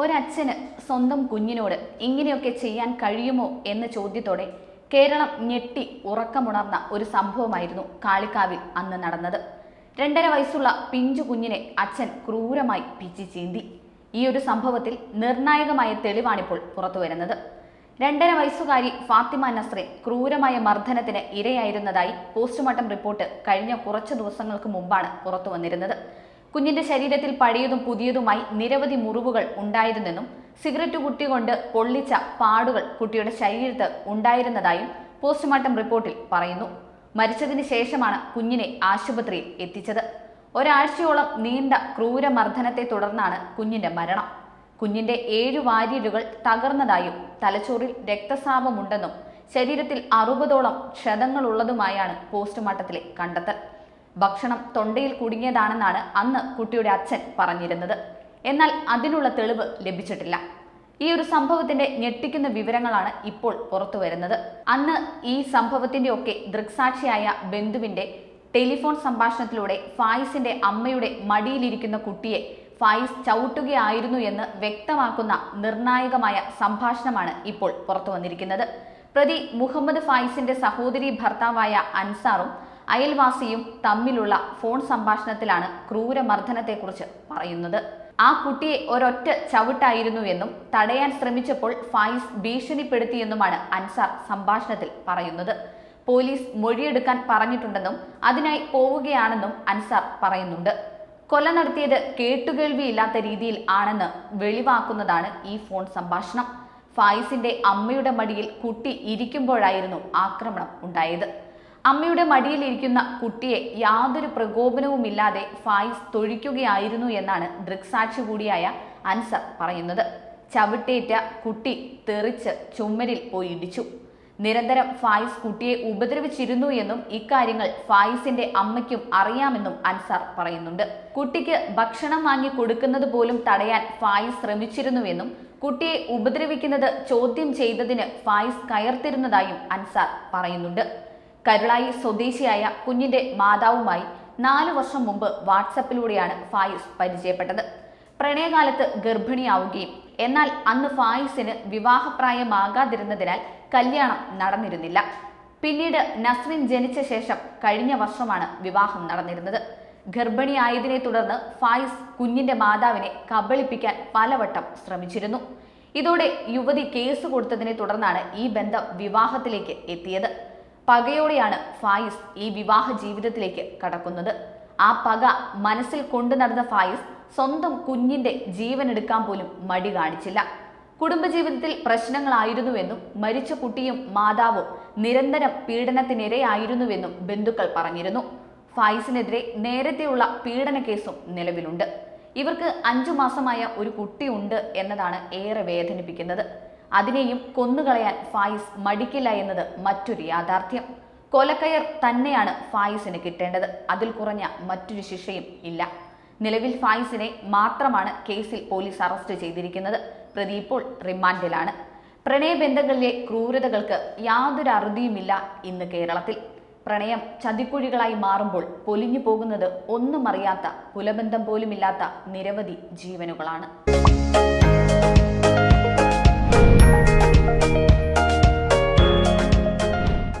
ഒരച്ഛന് സ്വന്തം കുഞ്ഞിനോട് ഇങ്ങനെയൊക്കെ ചെയ്യാൻ കഴിയുമോ എന്ന ചോദ്യത്തോടെ കേരളം ഞെട്ടി ഉറക്കമുണർന്ന ഒരു സംഭവമായിരുന്നു കാളിക്കാവിൽ അന്ന് നടന്നത്. രണ്ടര വയസ്സുള്ള പിഞ്ചു കുഞ്ഞിനെ അച്ഛൻ ക്രൂരമായി പിച്ചി ചീന്തി. ഈ ഒരു സംഭവത്തിൽ നിർണായകമായ തെളിവാണിപ്പോൾ പുറത്തുവരുന്നത്. രണ്ടര വയസ്സുകാരി ഫാത്തിമ നസ്രീൻ ക്രൂരമായ മർദ്ദനത്തിന് ഇരയായിരുന്നതായി പോസ്റ്റ്മോർട്ടം റിപ്പോർട്ട് കഴിഞ്ഞ കുറച്ചു ദിവസങ്ങൾക്ക് മുമ്പാണ് പുറത്തു വന്നിരുന്നത് കുഞ്ഞിന്റെ ശരീരത്തിൽ പഴയതും പുതിയതുമായി നിരവധി മുറിവുകൾ ഉണ്ടായിരുന്നെന്നും സിഗരറ്റ് കുട്ടികൊണ്ട് പൊള്ളിച്ച പാടുകൾ കുട്ടിയുടെ ശരീരത്ത് ഉണ്ടായിരുന്നതായും പോസ്റ്റ്മോർട്ടം റിപ്പോർട്ടിൽ പറയുന്നു. മരിച്ചതിന് ശേഷമാണ് കുഞ്ഞിനെ ആശുപത്രിയിൽ എത്തിച്ചത്. ഒരാഴ്ചയോളം നീണ്ട ക്രൂരമർദ്ദനത്തെ തുടർന്നാണ് കുഞ്ഞിന്റെ മരണം. കുഞ്ഞിന്റെ ഏഴു വാരിയലുകൾ തകർന്നതായും തലച്ചോറിൽ രക്തസ്രാവമുണ്ടെന്നും ശരീരത്തിൽ അറുപതോളം ക്ഷതങ്ങളുള്ളതുമായാണ് പോസ്റ്റ്മോർട്ടത്തിലെ കണ്ടെത്തൽ. ഭക്ഷണം തൊണ്ടയിൽ കുടുങ്ങിയതാണെന്നാണ് അന്ന് കുട്ടിയുടെ അച്ഛൻ പറഞ്ഞിരുന്നത്. എന്നാൽ അതിനുള്ള തെളിവ് ലഭിച്ചിട്ടില്ല. ഈ ഒരു സംഭവത്തിന്റെ ഞെട്ടിക്കുന്ന വിവരങ്ങളാണ് ഇപ്പോൾ പുറത്തു വരുന്നത്. അന്ന് ഈ സംഭവത്തിന്റെ ഒക്കെ ദൃക്സാക്ഷിയായ ബന്ധുവിന്റെ ടെലിഫോൺ സംഭാഷണത്തിലൂടെ ഫായിസിന്റെ അമ്മയുടെ മടിയിലിരിക്കുന്ന കുട്ടിയെ ഫായിസ് ചവിട്ടുകയായിരുന്നു എന്ന് വ്യക്തമാക്കുന്ന നിർണായകമായ സംഭാഷണമാണ് ഇപ്പോൾ പുറത്തു വന്നിരിക്കുന്നത്. പ്രതി മുഹമ്മദ് ഫായിസിന്റെ സഹോദരി ഭർത്താവായ അൻസാറും അയൽവാസിയും തമ്മിലുള്ള ഫോൺ സംഭാഷണത്തിലാണ് ക്രൂരമർദ്ദനത്തെക്കുറിച്ച് പറയുന്നത്. ആ കുട്ടിയെ ഒരൊറ്റ ചവിട്ടായിരുന്നു എന്നും തടയാൻ ശ്രമിച്ചപ്പോൾ ഫായിസ് ഭീഷണിപ്പെടുത്തിയെന്നുമാണ് അൻസാർ സംഭാഷണത്തിൽ പറയുന്നത്. പോലീസ് മൊഴിയെടുക്കാൻ പറഞ്ഞിട്ടുണ്ടെന്നും അതിനായി പോവുകയാണെന്നും അൻസാർ പറയുന്നുണ്ട്. കൊല നടത്തിയത് കേട്ടുകേൾവിയില്ലാത്ത രീതിയിൽ ആണെന്ന് വെളിവാക്കുന്നതാണ് ഈ ഫോൺ സംഭാഷണം. ഫായിസിന്റെ അമ്മയുടെ മടിയിൽ കുട്ടി ഇരിക്കുമ്പോഴായിരുന്നു ആക്രമണം ഉണ്ടായത്. അമ്മയുടെ മടിയിലിരിക്കുന്ന കുട്ടിയെ യാതൊരു പ്രകോപനവുമില്ലാതെ ഫായിസ് തൊഴിക്കുകയായിരുന്നു എന്നാണ് ദൃക്സാക്ഷി കൂടിയായ അൻസർ പറയുന്നത്. ചവിട്ടേറ്റ കുട്ടി തെറിച്ച് ചുമരിൽ പോയി ഇടിച്ചു. നിരന്തരം ഫായിസ് കുട്ടിയെ ഉപദ്രവിച്ചിരുന്നു എന്നും ഇക്കാര്യങ്ങൾ ഫായിസിന്റെ അമ്മയ്ക്കും അറിയാമെന്നും അൻസാർ പറയുന്നുണ്ട്. കുട്ടിക്ക് ഭക്ഷണം വാങ്ങി കൊടുക്കുന്നത് പോലും തടയാൻ ഫായിസ് ശ്രമിച്ചിരുന്നുവെന്നും കുട്ടിയെ ഉപദ്രവിക്കുന്നത് ചോദ്യം ചെയ്തതിന് ഫായിസ് കയർത്തിരുന്നതായും അൻസാർ പറയുന്നുണ്ട്. കരുളായി സ്വദേശിയായ കുഞ്ഞിന്റെ മാതാവുമായി നാലു വർഷം മുമ്പ് വാട്സപ്പിലൂടെയാണ് ഫായിസ് പരിചയപ്പെട്ടത്. പ്രണയകാലത്ത് ഗർഭിണിയാവുകയും എന്നാൽ അന്ന് ഫായിസിന് വിവാഹപ്രായമാകാതിരുന്നതിനാൽ കല്യാണം നടന്നിരുന്നില്ല. പിന്നീട് നസ്രിൻ ജനിച്ച ശേഷം കഴിഞ്ഞ വർഷമാണ് വിവാഹം നടന്നിരുന്നത്. ഗർഭിണിയായതിനെ തുടർന്ന് ഫായിസ് കുഞ്ഞിന്റെ മാതാവിനെ കബളിപ്പിക്കാൻ പലവട്ടം ശ്രമിച്ചിരുന്നു. ഇതോടെ യുവതി കേസ് കൊടുത്തതിനെ തുടർന്നാണ് ഈ ബന്ധം വിവാഹത്തിലേക്ക് എത്തിയത്. പകയോടെയാണ് ഫായിസ് ഈ വിവാഹ ജീവിതത്തിലേക്ക് കടക്കുന്നത്. ആ പക മനസ്സിൽ കൊണ്ടു നടന്ന ഫായിസ് സ്വന്തം കുഞ്ഞിന്റെ ജീവൻ എടുക്കാൻ പോലും മടി കാണിച്ചില്ല. കുടുംബജീവിതത്തിൽ പ്രശ്നങ്ങളായിരുന്നുവെന്നും മരിച്ച കുട്ടിയും മാതാവും നിരന്തരം പീഡനത്തിനിരയായിരുന്നുവെന്നും ബന്ധുക്കൾ പറഞ്ഞിരുന്നു. ഫായിസിനെതിരെ നേരത്തെയുള്ള പീഡന കേസും നിലവിലുണ്ട്. ഇവർക്ക് അഞ്ചു മാസമായ ഒരു കുട്ടിയുണ്ട് എന്നതാണ് ഏറെ വേദനിപ്പിക്കുന്നത്. അതിനെയും കൊന്നുകളയാൻ ഫായിസ് മടിക്കില്ല എന്നത് മറ്റൊരു യാഥാർത്ഥ്യം. കൊലക്കയർ തന്നെയാണ് ഫായിസിന് കിട്ടേണ്ടത്. അതിൽ കുറഞ്ഞ മറ്റൊരു ശിക്ഷയും ഇല്ല. നിലവിൽ ഫായിസിനെ മാത്രമാണ് കേസിൽ പോലീസ് അറസ്റ്റ് ചെയ്തിരിക്കുന്നത്. പ്രതി ഇപ്പോൾ റിമാൻഡിലാണ്. പ്രണയബന്ധങ്ങളിലെ ക്രൂരതകൾക്ക് യാതൊരു അറുതിയുമില്ല ഇന്ന് കേരളത്തിൽ. പ്രണയം ചതിക്കുഴികളായി മാറുമ്പോൾ പൊലിഞ്ഞു പോകുന്നത് ഒന്നും അറിയാത്ത കുലബന്ധം പോലുമില്ലാത്ത നിരവധി ജീവനുകളാണ്.